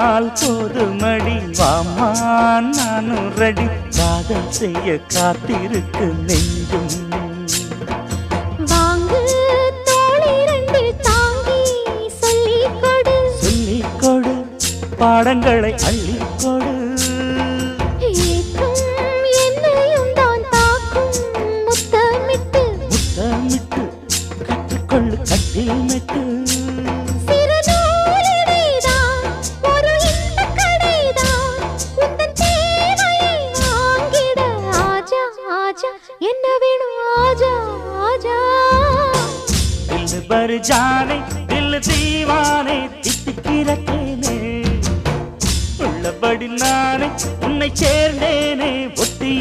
சொன்னால் போதுமடி வாமா நானும் ரெடி. காதல் செய்ய காத்திருக்கு நெஞ்சும். வாங்கு தோளிரண்டு தாங்கி சொல்லிக் கொடு சொல்லிக் கொடு பாடங்களை அள்ளிக் கொடு ஏற்றும் என்னையும் தான் தாக்கும். முத்தமிட்டு. முத்தமிட்டு கற்றுக்கொள்ளு கட்டில் மெட்டு. ஆஜா என்ன வேணும் ஆஜா ஆஜா தில்லு பரு ஜானே தில்லு தீவானே தித்திக்கிற தேனே உள்ளபடி நானே உன்னை சேர்ந்தேனே ஒட்டி